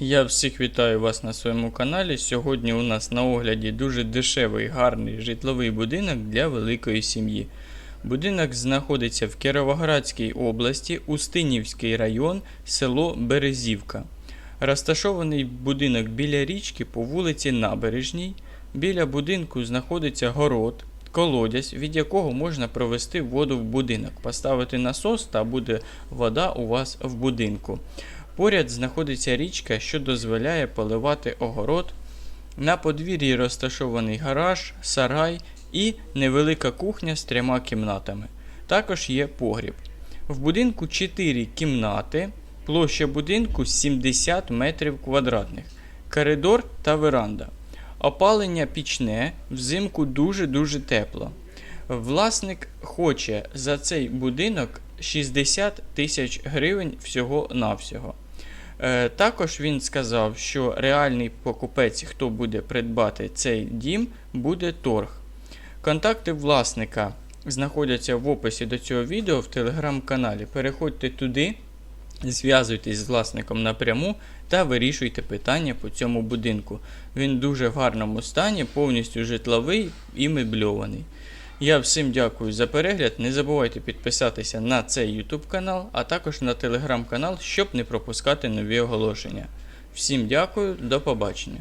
Я всіх вітаю вас на своєму каналі. Сьогодні у нас на огляді дуже дешевий гарний житловий будинок для великої сім'ї. Будинок знаходиться в Кіровоградській області, Устинівський район, село Березівка. Розташований будинок біля річки по вулиці Набережній. Біля будинку знаходиться город, колодязь, від якого можна провести воду в будинок, поставити насос та буде вода у вас в будинку. Поряд знаходиться річка, що дозволяє поливати огород. На подвір'ї розташований гараж, сарай і невелика кухня з трьома кімнатами. Також є погріб. В будинку 4 кімнати, площа будинку 70 метрів квадратних, коридор та веранда. Опалення пічне, взимку дуже-дуже тепло. Власник хоче за цей будинок 60 тисяч гривень всього-навсього. Е, Також він сказав, що реальний покупець, хто буде придбати цей дім, буде торг. Контакти власника знаходяться в описі до цього відео в телеграм-каналі. Переходьте туди, зв'язуйтесь з власником напряму та вирішуйте питання по цьому будинку. Він дуже в гарному стані, повністю житловий і мебльований. Я всім дякую за перегляд. Не забувайте підписатися на цей YouTube канал, а також на телеграм канал, щоб не пропускати нові оголошення. Всім дякую, до побачення.